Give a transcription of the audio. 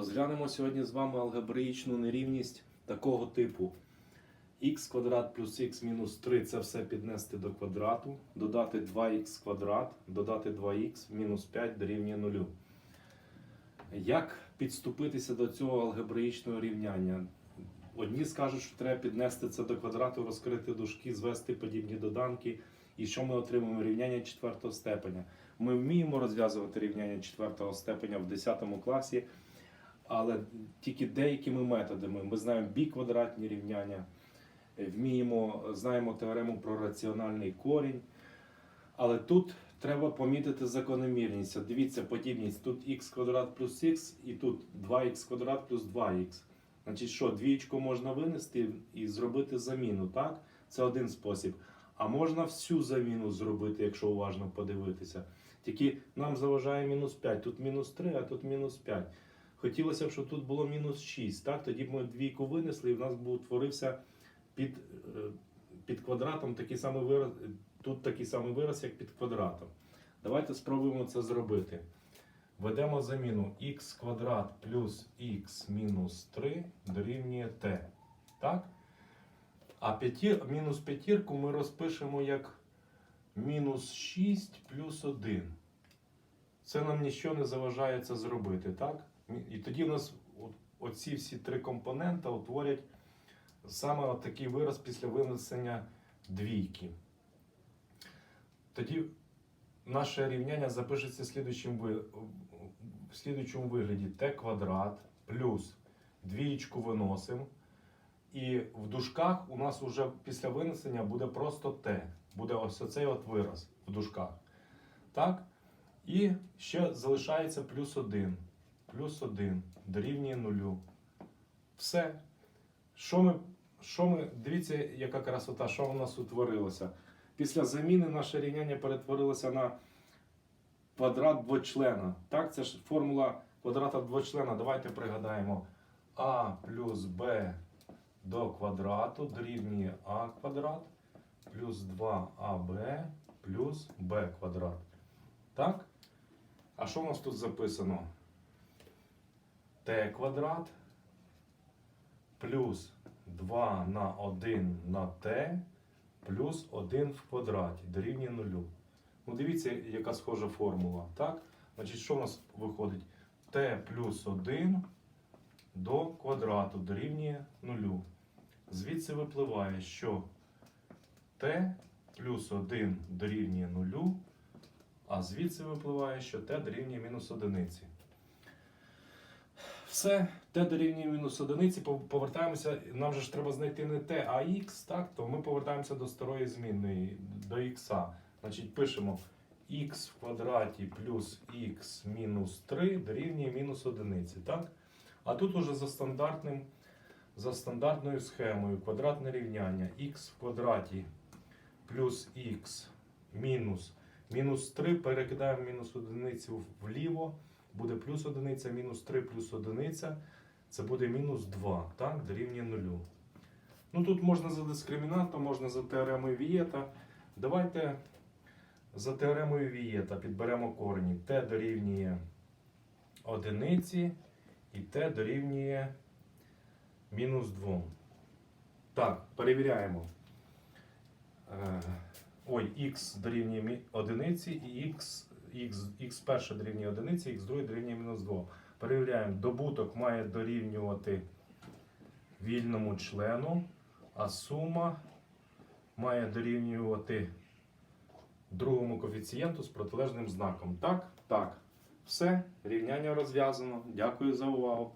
Розглянемо сьогодні з вами алгебраїчну нерівність такого типу. х квадрат плюс х мінус 3 це все піднести до квадрату, додати 2х квадрат, додати 2х мінус 5 дорівнює 0. Як підступитися до цього алгебраїчного рівняння? Одні скажуть, що треба піднести це до квадрату, розкрити дужки, звести подібні доданки. І що ми отримаємо? Рівняння четвертого степеня. Ми вміємо розв'язувати рівняння четвертого степеня в 10 класі, але тільки деякими методами. Ми знаємо біквадратні рівняння, е, вміємо, знаємо теорему про раціональний корінь. Але тут треба помітити закономірність. Дивіться, подібність. Тут х квадрат плюс х і тут 2х квадрат плюс 2х. Значить, що, двічку можна винести і зробити заміну, так? Це один спосіб. А можна всю заміну зробити, якщо уважно подивитися. Тільки нам заважає мінус 5. Тут мінус 3, а тут мінус 5. Хотілося б, щоб тут було мінус 6. Так? Тоді б ми двійку винесли і в нас був утворився під, е, під квадратом такий самий вираз, тут такий самий вираз, як під квадратом. Давайте спробуємо це зробити. Ведемо заміну х квадрат плюс х мінус 3 дорівнює t. Так? А п'ятір, мінус п'ятірку ми розпишемо як мінус 6 плюс 1. Це нам нічого не заважає це зробити, так? І тоді в нас оці всі три компонента утворять саме такий вираз після винесення двійки. Тоді наше рівняння запишеться в слідуючому вигляді t квадрат плюс двієчку виносимо. І в дужках у нас вже після винесення буде просто t. Буде ось оцей от вираз в дужках. Так? І ще залишається плюс 1. Плюс 1 дорівнює 0. Все. Що ми, що ми, дивіться, яка красота, що у нас утворилося. Після заміни наше рівняння перетворилося на квадрат двочлена. Так, це ж формула квадрата двочлена. Давайте пригадаємо. А плюс Б до квадрату дорівнює А квадрат плюс 2АБ плюс Б квадрат. Так? А що у нас тут записано? Т квадрат плюс 2 на 1 на Т плюс 1 в квадраті дорівнює 0. Ну, дивіться, яка схожа формула. Так? Значить, що у нас виходить? Т плюс 1 до квадрату дорівнює 0. Звідси випливає, що t плюс 1 дорівнює 0, а звідси випливає, що t дорівнює мінус 1. Все, t дорівнює мінус 1, повертаємося, нам же ж треба знайти не t, а x, так? то ми повертаємося до старої змінної, до x. Значить, пишемо x в квадраті плюс x мінус 3 дорівнює мінус 1. Так? А тут уже за стандартним, за стандартною схемою квадратне рівняння x в квадраті плюс x мінус мінус 3 перекидаємо мінус одиницю вліво, буде плюс одиниця, мінус 3 плюс одиниця, це буде мінус 2, так, дорівнює 0. Ну тут можна за дискримінантом, можна за теоремою Вієта. Давайте за теоремою Вієта підберемо корені. t дорівнює одиниці і t дорівнює мінус 2. Так, перевіряємо. Е, Ой, х дорівнює одиниці і х, х, перше дорівнює одиниці, х друге дорівнює мінус 2. Перевіряємо, добуток має дорівнювати вільному члену, а сума має дорівнювати другому коефіцієнту з протилежним знаком. Так? Так. Все, рівняння розв'язано. Дякую за увагу.